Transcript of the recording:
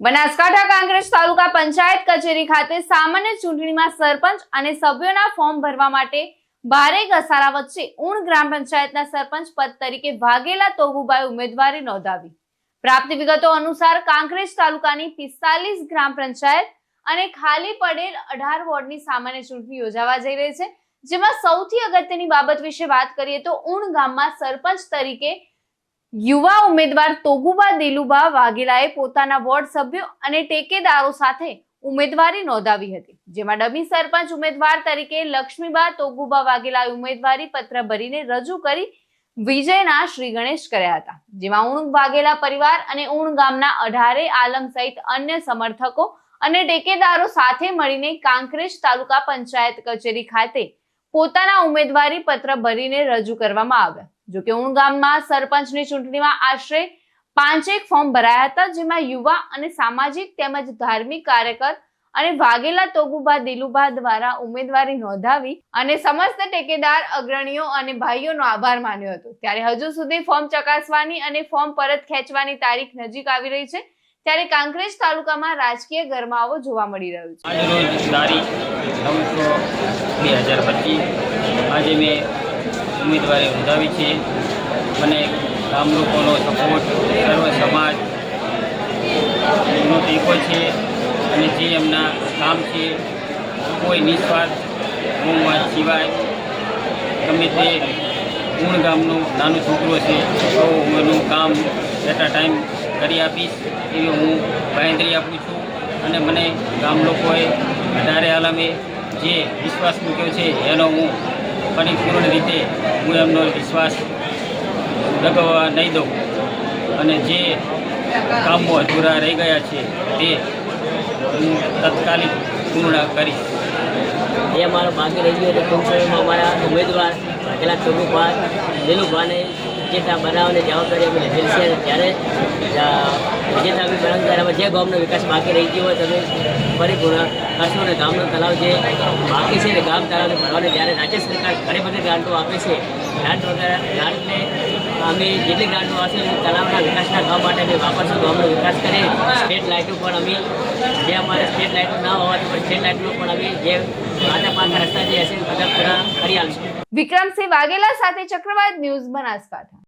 બનાસકાંઠા કાંકરેજ તાલુકા પંચાયત કચેરી ખાતે સામાન્ય ચૂંટણીમાં સરપંચ અને સભ્યોના ફોર્મ ભરવા માટે ભારે ઘસારા વચ્ચે ઉણ ગ્રામ પંચાયતના સરપંચ પદ તરીકે ભાગેલા તોગુબાઈ ઉમેદવારી નોંધાવી. પ્રાપ્ત વિગતો અનુસાર કાંકરેજ તાલુકાની પિસ્તાલીસ ગ્રામ પંચાયત અને ખાલી પડેલ અઢાર વોર્ડની સામાન્ય ચૂંટણી યોજાવા જઈ રહી છે. જેમાં સૌથી અગત્યની બાબત વિશે વાત કરીએ તો ઉણ ગામમાં સરપંચ તરીકે યુવા ઉમેદવાર તોગુબા દિલુબા વાઘેલાએ પોતાના વોર્ડ સભ્યો અને ટેકેદારો સાથે ઉમેદવારી નોંધાવી હતી, જેમાં ડમી સરપંચ ઉમેદવાર તરીકે લક્ષ્મીબા તોગુબા વાઘેલાએ ઉમેદવારી પત્ર ભરીને રજૂ કરી વિજયના શ્રી ગણેશ કર્યા હતા, જેમાં ઉણ વાઘેલા પરિવાર અને ઉણ ગામના અઢારે આલમ સહિત અન્ય સમર્થકો અને ટેકેદારો સાથે મળીને કાંકરેજ તાલુકા પંચાયત કચેરી ખાતે પોતાના ઉમેદવારી પત્ર ભરીને રજૂ કરવામાં આવ્યા. જોકે ઉણ ગામમાં સરપંચની ચૂંટણીમાં આશરે પાંચેક ફોર્મ ભરાયા હતા, જેમાં યુવા અને સામાજિક તેમજ ધાર્મિક કાર્યકર અને વાઘેલા તોગુબા દિલુબા દ્વારા ઉમેદવારી નોંધાવી અને સમસ્ત ટેકેદાર, અગ્રણીઓ અને ભાઈઓનો આભાર માન્યો હતો. ત્યારે હજુ સુધી ફોર્મ ચકાસવાની અને ફોર્મ પરત ખેંચવાની તારીખ નજીક આવી રહી છે. ત્યારે કાંકરેજ તાલુકામાં રાજકીય ગરમાવો જોવા મળી રહ્યો છે. આજે મેં ઉમેદવારી નોંધાવી છે. મને ગામ લોકોનો સપોર્ટ સર્વ સમાજ એમનો ટેકો છે. અને જે એમના કામ છે, કોઈ નિસ્વાર્થ ગુણવાદ સિવાય ગમે તે ગુણ ગામનું નાનું છોકરો છે, તો હું એનું કામ એટલા ટાઈમ કરી આપીશ. એવી હું બાંધરી આપું છું. અને મને ગામ લોકોએ વધારે આલમે જે વિશ્વાસ મૂક્યો છે, એનો હું પરિપૂર્ણ રીતે હું એમનો વિશ્વાસ લગાવવા નહીં દઉં. અને જે કામો અધૂરા રહી ગયા છે, તે હું તત્કાલિક પૂર્ણ કરીશ. એ અમારો બાકી રહી ગયો એટલે ટૂંક સમયમાં અમારા ઉમેદવાર ભાગેલા ચોગુભા દિલુભાને વિજેતા બનાવવાની જવાબદારી અમે લીધેલી છે ત્યારે વિજેતા અમે અમે જે ગામનો વિકાસ બાકી રહી ગયો હોય તમે પરિપૂર્ણ કરશો અને ગામનો તલાવ જે બાકી છે ગામ તળાવને ભરવાની જ્યારે રાજ્ય સરકાર ઘણી બધી ગ્રાન્ટો આપે છે. ગ્રાન્ટ વગેરે, ગ્રાન્ટને અમે જેટલી ગ્રાન્ટો આવશે એ તલાવના વિકાસના ગામ માટે અમે વાપરશું, ગામનો વિકાસ કરીએ. સ્ટેટ લાઇટો પણ અમે, જે અમારે સ્ટેટ લાઇટો ના હોવાથી પણ સ્ટેટ લાઇટનો પણ અમે જે પાકા પાકા રસ્તા જે હશે બધા કરી આવીશું વિક્રમસિંહ વાઘેલા સાથે ચક્રવાત ન્યૂઝ બનાસકાંઠા.